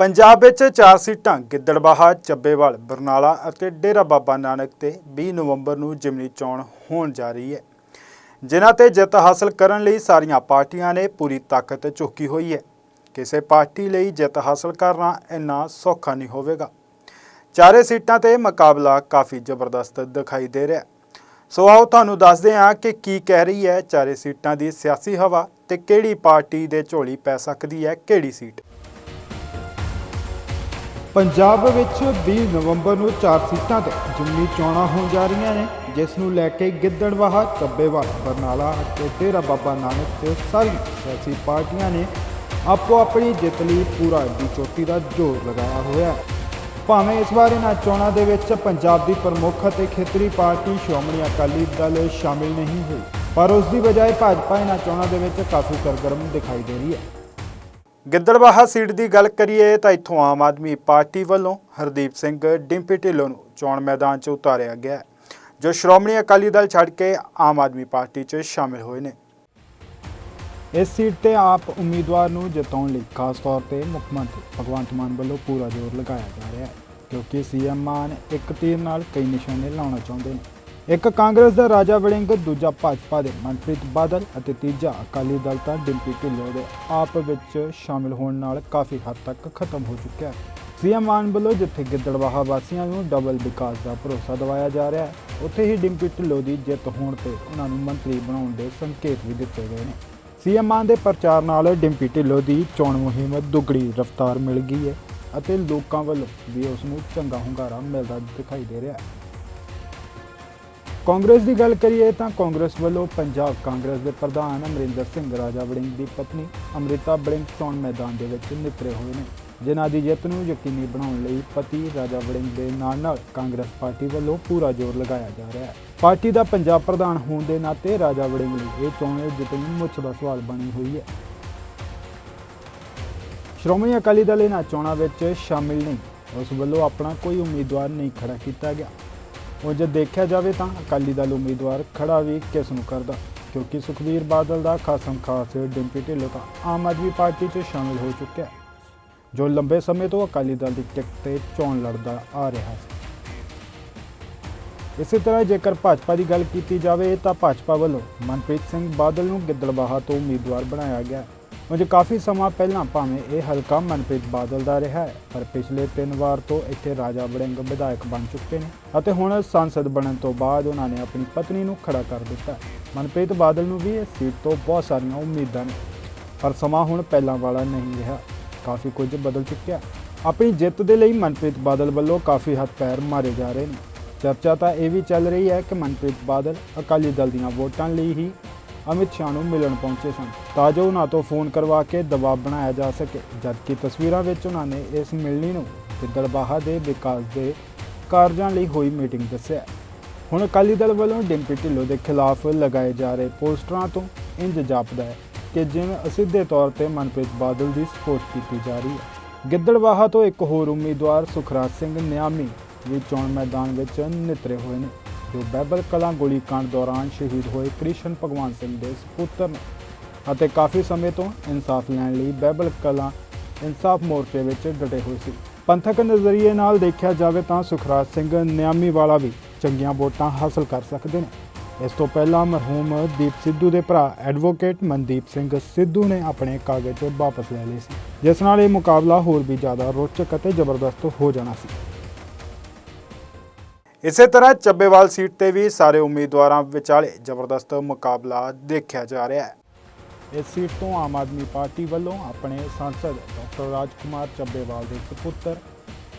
ਪੰਜਾਬ ਵਿੱਚ ਚਾਰ ਸੀਟਾਂ, ਗਿੱਦੜਬਾਹਾ, ਚੱਬੇਵਾਲ, ਬਰਨਾਲਾ ਅਤੇ ਡੇਰਾ ਬਾਬਾ ਨਾਨਕ ਤੇ 20 ਨਵੰਬਰ ਨੂੰ ਜਿਮਨੀ ਚੋਣ ਹੋਣ ਜਾ ਰਹੀ ਹੈ। ਜਿਨ੍ਹਾਂ ਤੇ ਜਿੱਤ ਹਾਸਲ ਕਰਨ ਲਈ ਸਾਰੀਆਂ ਪਾਰਟੀਆਂ ਨੇ ਪੂਰੀ ਤਾਕਤ ਝੋਕੀ ਹੋਈ ਹੈ। ਕਿਸੇ ਪਾਰਟੀ ਲਈ ਜਿੱਤ ਹਾਸਲ ਕਰਨਾ ਇੰਨਾ ਸੌਖਾ ਨਹੀਂ ਹੋਵੇਗਾ। ਚਾਰੇ ਸੀਟਾਂ ਤੇ ਮੁਕਾਬਲਾ ਕਾਫੀ ਜ਼ਬਰਦਸਤ ਦਿਖਾਈ ਦੇ ਰਿਹਾ ਸੋ ਆਓ ਤੁਹਾਨੂੰ ਦੱਸਦੇ ਹਾਂ ਕਿ ਕੀ ਕਹਿ ਰਹੀ ਹੈ ਚਾਰੇ ਸੀਟਾਂ ਦੀ ਸਿਆਸੀ ਹਵਾ ਤੇ ਕਿਹੜੀ ਪਾਰਟੀ ਦੇ ਝੋਲੀ ਪੈ ਸਕਦੀ ਹੈ, ਕਿਹੜੀ ਸੀਟ। ਪੰਜਾਬ ਵਿੱਚ 20 ਨਵੰਬਰ ਨੂੰ ਚਾਰ ਸੀਟਾਂ ਤੇ ਜਿਮਨੀ ਚੋਣਾਂ ਹੋਣ ਜਾ ਰਹੀਆਂ ਨੇ, ਜਿਸ ਨੂੰ ਲੈ ਕੇ ਗਿੱਦੜਵਾਹਾ ਚੱਬੇਵਾਲ ਬਰਨਾਲਾ ਅਤੇ ਡੇਰਾ ਬਾਬਾ ਨਾਨਕ ਤੇ ਸਾਰੀਆਂ ਸਿਆਸੀ ਪਾਰਟੀਆਂ ਨੇ ਆਪੋ ਆਪਣੀ ਜਿੱਤ ਲਈ ਪੂਰਾ ਦੀ ਚੋਟੀ ਦਾ ਜ਼ੋਰ ਲਗਾਇਆ ਹੋਇਆ ਹੈ। ਭਾਵੇਂ ਇਸ ਵਾਰ ਇਹਨਾਂ ਚੋਣਾਂ ਦੇ ਵਿੱਚ ਪੰਜਾਬ ਦੀ ਪ੍ਰਮੁੱਖ ਅਤੇ ਖੇਤਰੀ ਪਾਰਟੀ ਸ਼੍ਰੋਮਣੀ ਅਕਾਲੀ ਦਲ ਸ਼ਾਮਿਲ ਨਹੀਂ ਹੋਈ, ਪਰ ਉਸ ਦੀ ਬਜਾਏ ਭਾਜਪਾ ਇਹਨਾਂ ਚੋਣਾਂ ਦੇ ਵਿੱਚ ਕਾਫੀ ਸਰਗਰਮ ਦਿਖਾਈ ਦੇ ਰਹੀ ਹੈ। ਗਿੱਦੜਬਾਹਾ ਸੀਟ ਦੀ ਗੱਲ ਕਰੀਏ ਤਾਂ ਇੱਥੋਂ ਆਮ ਆਦਮੀ ਪਾਰਟੀ ਵੱਲੋਂ ਹਰਦੀਪ ਸਿੰਘ ਡਿੰਪੀ ਢਿੱਲੋਂ ਨੂੰ ਚੋਣ ਮੈਦਾਨ 'ਚ ਉਤਾਰਿਆ ਗਿਆ ਜੋ ਸ਼੍ਰੋਮਣੀ ਅਕਾਲੀ ਦਲ ਛੱਡ ਕੇ ਆਮ ਆਦਮੀ ਪਾਰਟੀ 'ਚ ਸ਼ਾਮਿਲ ਹੋਏ ਨੇ। ਇਸ ਸੀਟ ਤੇ ਆਪ ਉਮੀਦਵਾਰ ਨੂੰ ਜਿਤਾਉਣ ਲਈ ਖਾਸ ਤੌਰ ਤੇ ਮੁੱਖ ਮੰਤਰੀ ਭਗਵੰਤ ਮਾਨ ਵੱਲੋਂ ਪੂਰਾ ਜ਼ੋਰ ਲਗਾਇਆ ਜਾ ਰਿਹਾ ਹੈ, ਕਿਉਂਕਿ ਸੀਐਮ ਮਾਨ ਇੱਕ ਤੀਰ ਨਾਲ ਕਈ ਨਿਸ਼ਾਨੇ ਲਾਉਣਾ ਚਾਹੁੰਦੇ ਨੇ। ਇੱਕ ਕਾਂਗਰਸ ਦਾ ਰਾਜਾ ਵੜਿੰਗ, ਦੂਜਾ ਭਾਜਪਾ ਦੇ ਮਨਪ੍ਰੀਤ ਬਾਦਲ ਅਤੇ ਤੀਜਾ ਅਕਾਲੀ ਦਲ ਦਾ ਡਿੰਪੀ ਢਿੱਲੋਂ ਦੇ ਆਪ ਵਿੱਚ ਸ਼ਾਮਿਲ ਹੋਣ ਨਾਲ ਕਾਫੀ ਹੱਦ ਤੱਕ ਖਤਮ ਹੋ ਚੁੱਕਿਆ ਹੈ। ਸੀਐਮ ਮਾਨ ਵੱਲੋਂ ਜਿੱਥੇ ਗਿੱਦੜਵਾਹਾ ਵਾਸੀਆਂ ਨੂੰ ਡਬਲ ਵਿਕਾਸ ਦਾ ਭਰੋਸਾ ਦਿਵਾਇਆ ਜਾ ਰਿਹਾ ਹੈ, ਉੱਥੇ ਹੀ ਡਿੰਪੀ ਢਿੱਲੋਂ ਦੀ ਜਿੱਤ ਹੋਣ ਤੇ ਉਹਨਾਂ ਨੂੰ ਮੰਤਰੀ ਬਣਾਉਣ ਦੇ ਸੰਕੇਤ ਵੀ ਦਿੱਤੇ ਗਏ ਨੇ। ਸੀਐਮ ਮਾਨ ਦੇ ਪ੍ਰਚਾਰ ਨਾਲ ਡਿੰਪੀ ਢਿੱਲੋਂ ਦੀ ਚੋਣ ਮੁਹਿੰਮ ਦੁੱਗੜੀ ਰਫ਼ਤਾਰ ਮਿਲ ਗਈ ਹੈ ਅਤੇ ਲੋਕਾਂ ਵੱਲੋਂ ਵੀ ਉਸ ਨੂੰ ਚੰਗਾ ਹੁੰਗਾਰਾ ਮਿਲਦਾ ਦਿਖਾਈ ਦੇ ਰਿਹਾ ਹੈ। ਕਾਂਗਰਸ ਦੀ ਗੱਲ ਕਰੀਏ ਤਾਂ ਕਾਂਗਰਸ ਵੱਲੋਂ ਪੰਜਾਬ ਕਾਂਗਰਸ ਦੇ ਪ੍ਰਧਾਨ ਅਮਰਿੰਦਰ ਸਿੰਘ ਰਾਜਾ ਵੜਿੰਗ ਦੀ ਪਤਨੀ ਅੰਮ੍ਰਿਤਾ ਵੜਿੰਗ ਚੋਣ ਮੈਦਾਨ ਦੇ ਵਿੱਚ ਨਿਤਰੇ ਹੋਏ ਨੇ। ਜਿਨ੍ਹਾਂ ਦੀ ਜਿੱਤ ਨੂੰ ਯਕੀਨੀ ਬਣਾਉਣ ਲਈ ਪਤੀ ਰਾਜਾ ਵੜਿੰਗ ਦੇ ਨਾਲ ਨਾਲ ਕਾਂਗਰਸ ਪਾਰਟੀ ਵੱਲੋਂ ਪੂਰਾ ਜ਼ੋਰ ਲਗਾਇਆ ਜਾ ਰਿਹਾ ਹੈ। ਪਾਰਟੀ ਦਾ ਪੰਜਾਬ ਪ੍ਰਧਾਨ ਹੋਣ ਦੇ ਨਾਤੇ ਰਾਜਾ ਵੜਿੰਗ ਲਈ ਇਹ ਚੋਣ ਜਿੱਤਣੀ ਮੁੱਛ ਦਾ ਸਵਾਲ ਬਣੀ ਹੋਈ ਹੈ। ਸ਼੍ਰੋਮਣੀ ਅਕਾਲੀ ਦਲ ਇਹਨਾਂ ਚੋਣਾਂ ਵਿੱਚ ਸ਼ਾਮਿਲ ਨਹੀਂ। ਉਸ ਵੱਲੋਂ ਆਪਣਾ ਕੋਈ ਉਮੀਦਵਾਰ ਨਹੀਂ ਖੜਾ ਕੀਤਾ ਗਿਆ। ਉਹ ਜੇ ਦੇਖਿਆ ਜਾਵੇ ਤਾਂ ਅਕਾਲੀ ਦਲ ਉਮੀਦਵਾਰ ਖੜਾ ਵੀ ਕਿਸ ਨੂੰ ਕਰਦਾ? ਕਿਉਂਕਿ ਸੁਖਬੀਰ ਬਾਦਲ ਦਾ ਖਾਸਮ ਖਾਸ ਡਿੰਪੀ ਢਿੱਲੋਂ ਤਾਂ ਆਮ ਆਦਮੀ ਪਾਰਟੀ 'ਚ ਸ਼ਾਮਿਲ ਹੋ ਚੁੱਕਿਆ ਹੈ, ਜੋ ਲੰਬੇ ਸਮੇਂ ਤੋਂ ਅਕਾਲੀ ਦਲ ਦੀ ਟਿਕਟ ਤੇ ਚੋਣ ਲੜਦਾ ਆ ਰਿਹਾ ਸੀ ਇਸੇ ਤਰ੍ਹਾਂ ਜੇਕਰ ਭਾਜਪਾ ਦੀ ਗੱਲ ਕੀਤੀ ਜਾਵੇ ਤਾਂ ਭਾਜਪਾ ਵੱਲੋਂ ਮਨਪ੍ਰੀਤ ਸਿੰਘ ਬਾਦਲ ਨੂੰ ਗਿੱਦੜਬਾਹਾ ਤੋਂ ਉਮੀਦਵਾਰ ਬਣਾਇਆ ਗਿਆ ਹੈ। ਉਂਝ ਕਾਫੀ ਸਮਾਂ ਪਹਿਲਾਂ ਭਾਵੇਂ ਇਹ ਹਲਕਾ ਮਨਪ੍ਰੀਤ ਬਾਦਲ ਦਾ ਰਿਹਾ ਹੈ, ਪਰ ਪਿਛਲੇ 3 ਵਾਰ ਤੋਂ ਇੱਥੇ ਰਾਜਾ ਵੜਿੰਗ ਵਿਧਾਇਕ ਬਣ ਚੁੱਕੇ ਨੇ ਅਤੇ ਹੁਣ ਸੰਸਦ ਬਣਨ ਤੋਂ ਬਾਅਦ ਉਹਨਾਂ ਨੇ ਆਪਣੀ ਪਤਨੀ ਨੂੰ ਖੜਾ ਕਰ ਦਿੱਤਾ ਮਨਪ੍ਰੀਤ ਬਾਦਲ ਨੂੰ ਵੀ ਇਸ ਸੀਟ ਤੋਂ ਬਹੁਤ ਸਾਰੀਆਂ ਉਮੀਦਾਂ ਨੇ, ਪਰ ਸਮਾਂ ਹੁਣ ਪਹਿਲਾਂ ਵਾਲਾ ਨਹੀਂ ਰਿਹਾ। ਕਾਫੀ ਕੁਝ ਬਦਲ ਚੁੱਕਿਆ ਆਪਣੀ ਜਿੱਤ ਦੇ ਲਈ ਮਨਪ੍ਰੀਤ ਬਾਦਲ ਵੱਲੋਂ ਕਾਫੀ ਹੱਥ ਪੈਰ ਮਾਰੇ ਜਾ ਰਹੇ ਨੇ। ਚਰਚਾ ਤਾਂ ਇਹ ਵੀ ਚੱਲ ਰਹੀ ਹੈ ਕਿ ਮਨਪ੍ਰੀਤ ਬਾਦਲ ਅਕਾਲੀ ਦਲ ਦੀਆਂ ਵੋਟਾਂ ਲਈ ਹੀ ਅਮਿਤ ਸ਼ਾਹ ਨੂੰ ਮਿਲਣ ਪਹੁੰਚੇ ਸਨ। ਤਾਂ ਜੋ ਉਹਨਾਂ ਤੋਂ ਫੋਨ ਕਰਵਾ ਕੇ ਦਬਾਅ ਬਣਾਇਆ ਜਾ ਸਕੇ। ਜਦਕਿ ਤਸਵੀਰਾਂ ਵਿੱਚ ਉਹਨਾਂ ਨੇ ਇਸ ਮਿਲਣੀ ਨੂੰ ਗਿੱਦੜਬਾਹਾ ਦੇ ਵਿਕਾਸ ਦੇ ਕਾਰਜਾਂ ਲਈ ਹੋਈ ਮੀਟਿੰਗ ਦੱਸਿਆ। ਹੁਣ ਅਕਾਲੀ ਦਲ ਵੱਲੋਂ ਡਿੰਪੀ ਢਿੱਲੋਂ ਦੇ ਖਿਲਾਫ ਲਗਾਏ ਜਾ ਰਹੇ ਪੋਸਟਰਾਂ ਤੋਂ ਇੰਜ ਜਾਪਦਾ ਹੈ ਕਿ ਜਿਵੇਂ ਅਸਿੱਧੇ ਤੌਰ ਤੇ ਮਨਪ੍ਰੀਤ ਬਾਦਲ ਦੀ ਸਪੋਰਟ ਕੀਤੀ ਜਾ ਰਹੀ ਹੈ। ਗਿੱਦੜਬਾਹਾ ਤੋਂ ਇੱਕ ਹੋਰ ਉਮੀਦਵਾਰ ਸੁਖਰਾਜ ਸਿੰਘ ਨਿਆਮੀ ਵੀ ਚੋਣ ਮੈਦਾਨ ਵਿੱਚ ਨਿਤਰੇ ਹੋਏ ਨੇ। ਜੋ ਬਾਈਬਲ ਕਲਾਂ ਗੋਲੀकांड ਦੌਰਾਨ ਸ਼ਹੀਦ ਹੋਏ ਕ੍ਰਿਸ਼ਨ ਭਗਵਾਨ ਸਿੰਘ ਦੇ ਸੁਪੁੱਤਰ ਨੇ ਅਤੇ ਕਾਫੀ ਸਮੇਂ ਤੋਂ ਇਨਸਾਫ ਲੈਣ ਲਈ ਬਾਈਬਲ ਕਲਾਂ ਇਨਸਾਫ ਮੋਰਚੇ ਵਿੱਚ ਡਟੇ ਹੋਏ ਸੀ। ਪੰਥਕ ਨਜ਼ਰੀਏ ਨਾਲ ਦੇਖਿਆ ਜਾਵੇ ਤਾਂ ਸੁਖਰਾਜ ਸਿੰਘ ਨਿਆਮੀ ਵਾਲਾ ਵੀ ਚੰਗੀਆਂ ਵੋਟਾਂ ਹਾਸਲ ਕਰ ਸਕਦੇ ਨੇ। ਇਸ ਤੋਂ ਪਹਿਲਾਂ ਮਰਹੂਮ ਦੀਪ ਸਿੱਧੂ ਦੇ ਭਰਾ ਐਡਵੋਕੇਟ ਮਨਦੀਪ ਸਿੰਘ ਸਿੱਧੂ ਨੇ ਆਪਣੇ ਕਾਗਜ਼ ਵਾਪਸ ਲੈ ਲਏ ਸੀ, ਜਿਸ ਨਾਲ ਇਹ ਮੁਕਾਬਲਾ ਹੋਰ ਵੀ ਜ਼ਿਆਦਾ ਰੋਚਕ ਅਤੇ ਜ਼ਬਰਦਸਤ ਹੋ ਜਾਣਾ ਸੀ। ਇਸੇ ਤਰ੍ਹਾਂ ਚੱਬੇਵਾਲ ਸੀਟ ਤੇ ਵੀ ਸਾਰੇ ਉਮੀਦਵਾਰਾਂ ਵਿਚਾਲੇ ਜ਼ਬਰਦਸਤ ਮੁਕਾਬਲਾ ਦੇਖਿਆ ਜਾ ਰਿਹਾ ਹੈ। ਇਸ ਸੀਟ ਤੋਂ ਆਮ ਆਦਮੀ ਪਾਰਟੀ ਵੱਲੋਂ ਆਪਣੇ ਸਾਂਸਦ ਡਾਕਟਰ ਰਾਜਕੁਮਾਰ ਚੱਬੇਵਾਲ ਦੇ ਸੁਪੁੱਤਰ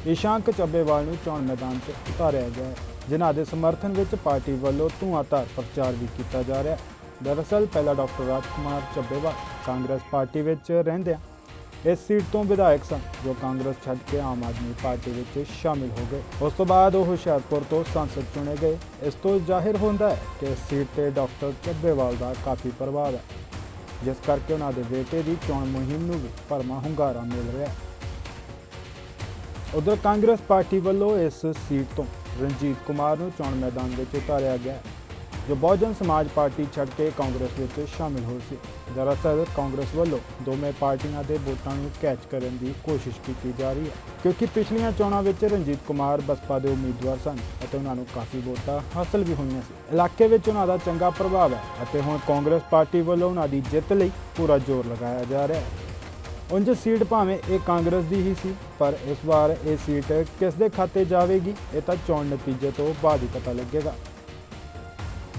ਇਸ਼ਾਂਕ ਚੱਬੇਵਾਲ ਨੂੰ ਚੋਣ ਮੈਦਾਨ 'ਚ ਉਤਾਰਿਆ ਗਿਆ ਹੈ, ਜਿਨ੍ਹਾਂ ਦੇ ਸਮਰਥਨ ਵਿੱਚ ਪਾਰਟੀ ਵੱਲੋਂ ਧੂਆਂਧਾਰ ਪ੍ਰਚਾਰ ਵੀ ਕੀਤਾ ਜਾ ਰਿਹਾ ਹੈ। ਦਰਅਸਲ, ਪਹਿਲਾਂ ਡਾਕਟਰ ਰਾਜਕੁਮਾਰ ਚੱਬੇਵਾਲ ਕਾਂਗਰਸ ਪਾਰਟੀ ਵਿੱਚ ਰਹਿੰਦਿਆਂ ਇਸ ਸੀਟ ਤੋਂ ਵਿਧਾਇਕ ਸਨ, ਜੋ ਕਾਂਗਰਸ ਛੱਡ ਕੇ ਆਮ ਆਦਮੀ ਪਾਰਟੀ ਵਿੱਚ ਸ਼ਾਮਿਲ ਹੋ ਗਏ। ਉਸ ਤੋਂ ਬਾਅਦ ਉਹ ਹੁਸ਼ਿਆਰਪੁਰ ਤੋਂ ਸੰਸਦ ਚੁਣੇ ਗਏ। ਇਸ ਤੋਂ ਜ਼ਾਹਿਰ ਹੁੰਦਾ ਹੈ ਕਿ ਇਸ ਸੀਟ ਤੇ ਡਾਕਟਰ ਚੱਬੇਵਾਲ ਦਾ ਕਾਫੀ ਪ੍ਰਭਾਵ ਹੈ, ਜਿਸ ਕਰਕੇ ਉਹਨਾਂ ਦੇ ਬੇਟੇ ਦੀ ਚੋਣ ਮੁਹਿੰਮ ਨੂੰ ਵੀ ਭਰਮਾ ਹੁੰਗਾਰਾ ਮਿਲ ਰਿਹਾ ਹੈ। ਉਧਰ ਕਾਂਗਰਸ ਪਾਰਟੀ ਵੱਲੋਂ ਇਸ ਸੀਟ ਤੋਂ ਰਣਜੀਤ ਕੁਮਾਰ ਨੂੰ ਚੋਣ ਮੈਦਾਨ ਵਿੱਚ ਉਤਾਰਿਆ ਗਿਆ ਹੈ। ਜੋ ਬਹੁਜਨ ਸਮਾਜ ਪਾਰਟੀ ਛੱਡ ਕੇ ਕਾਂਗਰਸ ਵਿੱਚ ਸ਼ਾਮਿਲ ਹੋਏ ਸੀ। ਦਰਅਸਲ ਕਾਂਗਰਸ ਵੱਲੋਂ ਦੋਵੇਂ ਪਾਰਟੀਆਂ ਦੇ ਵੋਟਾਂ ਨੂੰ ਕੈਚ ਕਰਨ ਦੀ ਕੋਸ਼ਿਸ਼ ਕੀਤੀ ਜਾ ਰਹੀ ਹੈ, ਕਿਉਂਕਿ ਪਿਛਲੀਆਂ ਚੋਣਾਂ ਵਿੱਚ ਰਣਜੀਤ ਕੁਮਾਰ, ਬਸਪਾ ਦੇ ਉਮੀਦਵਾਰ ਸਨ ਅਤੇ ਉਹਨਾਂ ਨੂੰ ਕਾਫੀ ਵੋਟਾਂ ਹਾਸਲ ਵੀ ਹੋਈਆਂ ਸੀ। ਇਲਾਕੇ ਵਿੱਚ ਉਹਨਾਂ ਦਾ ਚੰਗਾ ਪ੍ਰਭਾਵ ਹੈ ਅਤੇ ਹੁਣ ਕਾਂਗਰਸ ਪਾਰਟੀ ਵੱਲੋਂ ਉਹਨਾਂ ਦੀ ਜਿੱਤ ਲਈ ਪੂਰਾ ਜ਼ੋਰ ਲਗਾਇਆ ਜਾ ਰਿਹਾ ਹੈ। ਉਂਝ ਸੀਟ ਭਾਵੇਂ ਇਹ ਕਾਂਗਰਸ ਦੀ ਹੀ ਸੀ, ਪਰ ਇਸ ਵਾਰ ਇਹ ਸੀਟ ਕਿਸ ਦੇ ਖਾਤੇ ਜਾਵੇਗੀ, ਇਹ ਤਾਂ ਚੋਣ ਨਤੀਜੇ ਤੋਂ ਬਾਅਦ ਹੀ ਪਤਾ ਲੱਗੇਗਾ।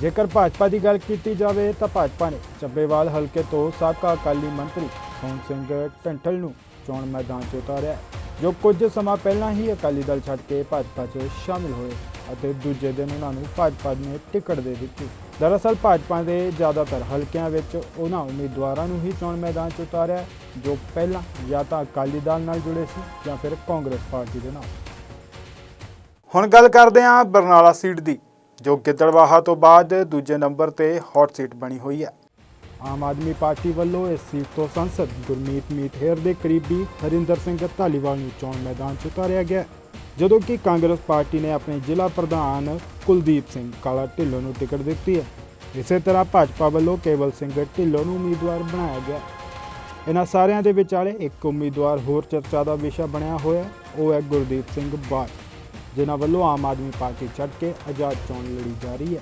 ਜੇਕਰ ਭਾਜਪਾ ਦੀ ਗੱਲ ਕੀਤੀ ਜਾਵੇ ਤਾਂ ਭਾਜਪਾ ਨੇ ਚੱਬੇਵਾਲ ਹਲਕੇ ਤੋਂ ਸਾਬਕਾ ਅਕਾਲੀ ਮੰਤਰੀ ਸੋਹਣ ਸਿੰਘ ਢੰਟਲ ਨੂੰ ਚੋਣ ਮੈਦਾਨ 'ਚ ਉਤਾਰਿਆ, ਜੋ ਕੁਝ ਸਮਾਂ ਪਹਿਲਾਂ ਹੀ ਅਕਾਲੀ ਦਲ ਛੱਡ ਕੇ ਭਾਜਪਾ 'ਚ ਸ਼ਾਮਿਲ ਹੋਏ ਅਤੇ ਦੂਜੇ ਦਿਨ ਉਹਨਾਂ ਨੂੰ ਭਾਜਪਾ ਨੇ ਟਿਕਟ ਦੇ ਦਿੱਤੀ। ਦਰਅਸਲ ਭਾਜਪਾ ਦੇ ਜ਼ਿਆਦਾਤਰ ਹਲਕਿਆਂ ਵਿੱਚ ਉਹਨਾਂ ਉਮੀਦਵਾਰਾਂ ਨੂੰ ਹੀ ਚੋਣ ਮੈਦਾਨ 'ਚ ਉਤਾਰਿਆ, ਜੋ ਪਹਿਲਾਂ ਜਾਂ ਤਾਂ ਅਕਾਲੀ ਦਲ ਨਾਲ ਜੁੜੇ ਸੀ ਜਾਂ ਫਿਰ ਕਾਂਗਰਸ ਪਾਰਟੀ ਦੇ ਨਾਲ। ਹੁਣ ਗੱਲ ਕਰਦੇ ਹਾਂ ਬਰਨਾਲਾ ਸੀਟ ਦੀ। ਜੋ ਗਿੱਦੜਵਾਹਾ ਤੋਂ ਬਾਅਦ ਦੂਜੇ ਨੰਬਰ ਤੇ ਹੌਟ ਸੀਟ ਬਣੀ ਹੋਈ ਹੈ। ਆਮ ਆਦਮੀ ਪਾਰਟੀ ਵੱਲੋਂ ਇਸ ਸੀਟ ਤੋਂ ਸੰਸਦ ਗੁਰਮੀਤ ਮੀਠੇਰ ਦੇ ਕਰੀਬੀ ਹਰਿੰਦਰ ਸਿੰਘ ਧਾਲੀਵਾਲ ਨੂੰ ਚੋਣ ਮੈਦਾਨ 'ਚ ਉਤਾਰਿਆ ਗਿਆ ਜਦੋਂ ਕਿ ਕਾਂਗਰਸ ਪਾਰਟੀ ਨੇ ਆਪਣੇ ਜ਼ਿਲ੍ਹਾ ਪ੍ਰਧਾਨ ਕੁਲਦੀਪ ਸਿੰਘ ਕਾਲਾ ਢਿੱਲੋਂ ਨੂੰ ਟਿਕਟ ਦਿੱਤੀ ਹੈ। ਇਸੇ ਤਰ੍ਹਾਂ ਭਾਜਪਾ ਵੱਲੋਂ ਕੇਵਲ ਸਿੰਘ ਢਿੱਲੋਂ ਨੂੰ ਉਮੀਦਵਾਰ ਬਣਾਇਆ ਗਿਆ ਇਹਨਾਂ ਸਾਰਿਆਂ ਦੇ ਵਿਚਾਲੇ ਇੱਕ ਉਮੀਦਵਾਰ ਹੋਰ ਚਰਚਾ ਦਾ ਵਿਸ਼ਾ ਬਣਿਆ ਹੋਇਆ ਉਹ ਹੈ ਗੁਰਦੀਪ ਸਿੰਘ ਬਾਠ ਜਿਨ੍ਹਾਂ ਵੱਲੋਂ ਆਮ ਆਦਮੀ ਪਾਰਟੀ ਛੱਡ ਕੇ ਆਜ਼ਾਦ ਚੋਣ ਲੜੀ ਜਾ ਰਹੀ ਹੈ।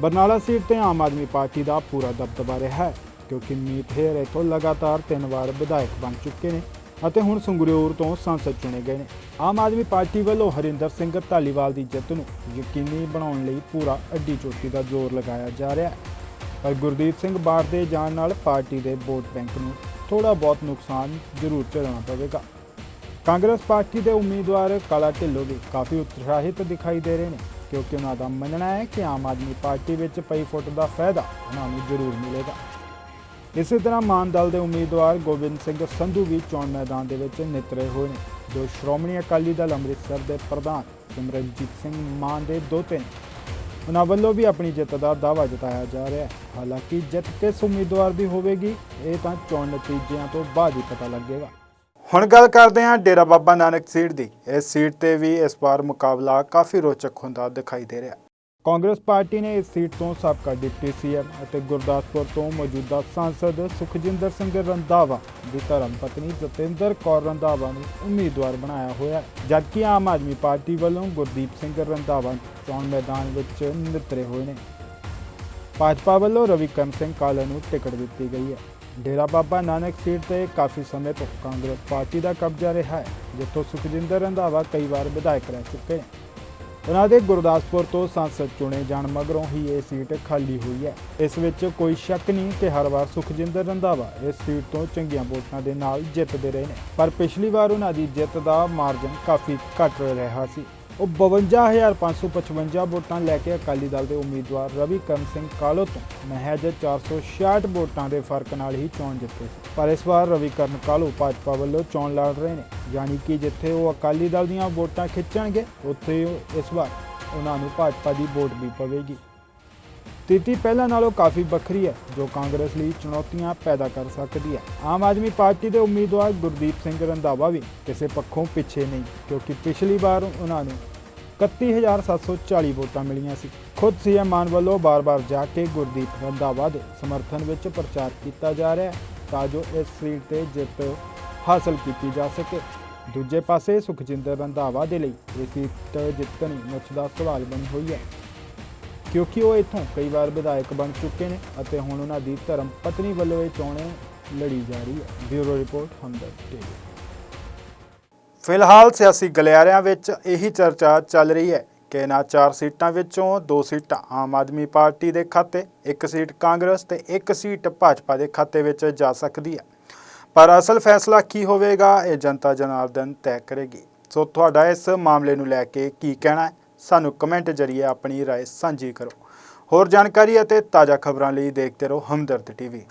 ਬਰਨਾਲਾ ਸੀਟ ਤੇ ਆਮ ਆਦਮੀ ਪਾਰਟੀ ਦਾ ਪੂਰਾ ਦਬਦਬਾ ਰਿਹਾ ਹੈ, ਕਿਉਂਕਿ ਮੀਤ ਹੇਰ ਇੱਥੋਂ ਲਗਾਤਾਰ ਤਿੰਨ ਵਾਰ ਵਿਧਾਇਕ ਬਣ ਚੁੱਕੇ ਨੇ ਅਤੇ ਹੁਣ ਸੰਗਰੂਰ ਤੋਂ ਸੰਸਦ ਚੁਣੇ ਗਏ ਨੇ। ਆਮ ਆਦਮੀ ਪਾਰਟੀ ਵੱਲੋਂ ਹਰਿੰਦਰ ਸਿੰਘ ਧਾਲੀਵਾਲ ਦੀ ਜਿੱਤ ਨੂੰ ਯਕੀਨੀ ਬਣਾਉਣ ਲਈ ਪੂਰਾ ਅੱਡੀ ਚੋਟੀ ਦਾ ਜ਼ੋਰ ਲਗਾਇਆ ਜਾ ਰਿਹਾ ਹੈ। ਪਰ ਗੁਰਦੀਪ ਸਿੰਘ ਬਾੜ ਦੇ ਜਾਣ ਨਾਲ ਪਾਰਟੀ ਦੇ ਵੋਟ ਬੈਂਕ ਨੂੰ ਥੋੜਾ ਬਹੁਤ ਨੁਕਸਾਨ ਜ਼ਰੂਰ ਝੱਲਣਾ ਪਵੇਗਾ। ਕਾਂਗਰਸ ਪਾਰਟੀ ਦੇ ਉਮੀਦਵਾਰ ਕਾਲਾ ਢਿੱਲੋਂ ਵੀ ਕਾਫੀ ਉਤਸ਼ਾਹਿਤ ਦਿਖਾਈ ਦੇ ਰਹੇ ਨੇ, ਕਿਉਂਕਿ ਉਹਨਾਂ ਦਾ ਮੰਨਣਾ ਹੈ ਕਿ ਆਮ ਆਦਮੀ ਪਾਰਟੀ ਵਿੱਚ ਪਈ ਫੁੱਟ ਦਾ ਫਾਇਦਾ ਉਹਨਾਂ ਨੂੰ ਜ਼ਰੂਰ ਮਿਲੇਗਾ। ਇਸੇ ਤਰ੍ਹਾਂ ਮਾਨ ਦਲ ਦੇ ਉਮੀਦਵਾਰ ਗੋਬਿੰਦ ਸਿੰਘ ਸੰਧੂ ਵੀ ਚੋਣ ਮੈਦਾਨ ਦੇ ਵਿੱਚ ਨਿਤਰੇ ਹੋਏ ਨੇ। ਜੋ ਸ਼੍ਰੋਮਣੀ ਅਕਾਲੀ ਦਲ ਅੰਮ੍ਰਿਤਸਰ ਦੇ ਪ੍ਰਧਾਨ ਸਿਮਰਨਜੀਤ ਸਿੰਘ ਮਾਨ ਦੇ ਦੋਤੇ ਨੇ। ਉਹਨਾਂ ਵੱਲੋਂ ਵੀ ਆਪਣੀ ਜਿੱਤ ਦਾ ਦਾਅਵਾ ਜਤਾਇਆ ਜਾ ਰਿਹਾ ਹੈ। ਹਾਲਾਂਕਿ ਜਿੱਤ ਕਿਸ ਉਮੀਦਵਾਰ ਦੀ ਹੋਵੇਗੀ, ਇਹ ਤਾਂ ਚੋਣ ਨਤੀਜਿਆਂ ਤੋਂ ਬਾਅਦ ਹੀ ਪਤਾ ਲੱਗੇਗਾ। ਹੁਣ ਗੱਲ ਕਰਦੇ ਹਾਂ ਡੇਰਾ ਬਾਬਾ ਨਾਨਕ ਸੀਟ ਦੀ। ਇਸ ਸੀਟ ਤੇ ਵੀ ਇਸ ਵਾਰ ਮੁਕਾਬਲਾ ਕਾਫੀ ਰੋਚਕ ਹੁੰਦਾ ਦਿਖਾਈ ਦੇ ਰਿਹਾ। ਕਾਂਗਰਸ ਪਾਰਟੀ ਨੇ ਇਸ ਸੀਟ ਤੋਂ ਸਾਬਕਾ ਡਿਪਟੀ ਸੀਐਮ ਅਤੇ ਗੁਰਦਾਸਪੁਰ ਤੋਂ ਮੌਜੂਦਾ ਸਾਂਸਦ ਸੁਖਜਿੰਦਰ ਸਿੰਘ ਰੰਧਾਵਾ ਦੀ ਧਰਮ ਪਤਨੀ ਜਤਿੰਦਰ ਕੌਰ ਰੰਧਾਵਾ ਨੂੰ ਉਮੀਦਵਾਰ ਬਣਾਇਆ ਹੋਇਆ ਹੈ। ਜਦਕਿ ਆਮ ਆਦਮੀ ਪਾਰਟੀ ਵੱਲੋਂ ਗੁਰਦੀਪ ਸਿੰਘ ਰੰਧਾਵਾ ਚੋਣ ਮੈਦਾਨ ਵਿੱਚ ਨਿਤਰੇ ਹੋਏ ਨੇ। ਭਾਜਪਾ ਵੱਲੋਂ ਰਵੀਕਰਨ ਸਿੰਘ ਕਾਲਾ ਨੂੰ ਟਿਕਟ ਦਿੱਤੀ ਗਈ ਹੈ। ਡੇਰਾ ਬਾਬਾ ਨਾਨਕ ਸੀਟ ਤੇ ਕਾਫੀ ਸਮੇਂ ਤੋਂ ਕਾਂਗਰਸ ਪਾਰਟੀ ਦਾ ਕਬਜ਼ਾ ਰਿਹਾ ਹੈ, ਜਿੱਥੋਂ ਸੁਖਜਿੰਦਰ ਰੰਧਾਵਾ ਕਈ ਵਾਰ ਵਿਧਾਇਕ ਰਹਿ ਚੁੱਕੇ ਨੇ। ਉਹਨਾਂ ਦੇ ਗੁਰਦਾਸਪੁਰ ਤੋਂ ਸੰਸਦ ਚੁਣੇ ਜਾਣ ਮਗਰੋਂ ਹੀ ਇਹ ਸੀਟ ਖਾਲੀ ਹੋਈ ਹੈ। ਇਸ ਵਿੱਚ ਕੋਈ ਸ਼ੱਕ ਨਹੀਂ ਕਿ ਹਰ ਵਾਰ ਸੁਖਜਿੰਦਰ ਰੰਧਾਵਾ ਇਸ ਸੀਟ ਤੋਂ ਚੰਗੀਆਂ ਵੋਟਾਂ ਦੇ ਨਾਲ ਜਿੱਤਦੇ ਰਹੇ ਨੇ। ਪਰ ਪਿਛਲੀ ਵਾਰ ਉਹਨਾਂ ਦੀ ਜਿੱਤ ਦਾ ਮਾਰਜਨ ਕਾਫੀ ਘੱਟ ਰਿਹਾ ਸੀ। ਉਹ 52555 ਵੋਟਾਂ ਲੈ ਕੇ ਅਕਾਲੀ ਦਲ ਦੇ ਉਮੀਦਵਾਰ ਰਵੀ ਕਰਨ ਸਿੰਘ ਕਾਲੋ ਤੋਂ ਮਹਿਜ 466 ਵੋਟਾਂ ਦੇ ਫ਼ਰਕ ਨਾਲ ਹੀ ਚੋਣ ਜਿੱਤੇ ਸੀ। ਪਰ ਇਸ ਵਾਰ ਰਵੀ ਕਰਨ ਕਾਲੋ ਭਾਜਪਾ ਵੱਲੋਂ ਚੋਣ ਲੜ ਰਹੇ ਨੇ, ਯਾਨੀ ਕਿ ਜਿੱਥੇ ਉਹ ਅਕਾਲੀ ਦਲ ਦੀਆਂ ਵੋਟਾਂ ਖਿੱਚਣਗੇ, ਉੱਥੇ ਇਸ ਵਾਰ ਉਹਨਾਂ ਨੂੰ ਭਾਜਪਾ ਦੀ ਵੋਟ ਵੀ ਪਵੇਗੀ। ਸਥਿਤੀ ਪਹਿਲਾਂ ਨਾਲੋਂ ਕਾਫੀ ਵੱਖਰੀ ਹੈ, ਜੋ ਕਾਂਗਰਸ ਲਈ ਚੁਣੌਤੀਆਂ ਪੈਦਾ ਕਰ ਸਕਦੀ ਹੈ। ਆਮ ਆਦਮੀ ਪਾਰਟੀ ਦੇ ਉਮੀਦਵਾਰ ਗੁਰਦੀਪ ਸਿੰਘ ਰੰਧਾਵਾ ਵੀ ਕਿਸੇ ਪੱਖੋਂ ਪਿੱਛੇ ਨਹੀਂ, ਕਿਉਂਕਿ ਪਿਛਲੀ ਵਾਰ ਉਹਨਾਂ ਨੂੰ 31740 ਵੋਟਾਂ ਮਿਲੀਆਂ ਸੀ। ਖੁਦ ਸੀਐਮ ਮਾਨ ਵੱਲੋਂ ਬਾਰ-ਬਾਰ ਜਾ ਕੇ ਗੁਰਦੀਪ ਰੰਧਾਵਾ ਦੇ ਸਮਰਥਨ ਵਿੱਚ ਪ੍ਰਚਾਰ ਕੀਤਾ ਜਾ ਰਿਹਾ ਹੈ ਤਾਂ ਜੋ ਇਸ ਸੀਟ ਤੇ ਜਿੱਤ ਹਾਸਲ ਕੀਤੀ ਜਾ ਸਕੇ। ਦੂਜੇ ਪਾਸੇ ਸੁਖਜਿੰਦਰ ਰੰਧਾਵਾ ਦੇ ਲਈ ਇਹ ਸੀਟ ਜਿੱਤਣੀ ਮੁੱਛ ਦਾ ਸਵਾਲ ਬਣੀ ਹੋਈ ਹੈ। ਕਿਉਂਕਿ ਉਹ ਇੱਥੋਂ ਕਈ ਵਾਰ ਵਿਧਾਇਕ ਬਣ ਚੁੱਕੇ ਨੇ ਅਤੇ ਹੁਣ ਉਹਨਾਂ ਦੀ ਧਰਮ ਪਤਨੀ ਵੱਲੋਂ ਇਹ ਚੋਣ ਲੜੀ ਜਾ ਰਹੀ ਹੈ। Bureau report, Hamdard TV. ਫਿਲਹਾਲ ਸਿਆਸੀ ਗਲਿਆਰਿਆਂ ਵਿੱਚ ਇਹੀ ਚਰਚਾ ਚੱਲ ਰਹੀ ਹੈ ਕਿ ਇਹਨਾਂ ਚਾਰ ਸੀਟਾਂ ਵਿੱਚੋਂ ਦੋ ਸੀਟਾਂ ਆਮ ਆਦਮੀ ਪਾਰਟੀ ਦੇ ਖਾਤੇ ਇੱਕ ਸੀਟ ਕਾਂਗਰਸ ਤੇ ਇੱਕ ਸੀਟ ਭਾਜਪਾ ਦੇ ਖਾਤੇ ਵਿੱਚ ਜਾ ਸਕਦੀ ਹੈ ਪਰ ਅਸਲ ਫੈਸਲਾ ਕੀ ਹੋਵੇਗਾ ਇਹ ਜਨਤਾ ਜਨਾਰਦਨ ਤੈਅ ਕਰੇਗੀ ਸੋ ਤੁਹਾਡਾ ਇਸ ਮਾਮਲੇ ਨੂੰ ਲੈ ਕੇ ਕੀ ਕਹਿਣਾ ਹੈ ਸਾਨੂੰ ਕਮੈਂਟ ਜਰੀਏ ਆਪਣੀ رائے ਸਾਂਝੀ ਕਰੋ ਹੋਰ ਜਾਣਕਾਰੀ ਅਤੇ ਤਾਜ਼ਾ ਖਬਰਾਂ ਲਈ ਦੇਖਦੇ ਰਹੋ ਹਮਦਰਦ ਟੀਵੀ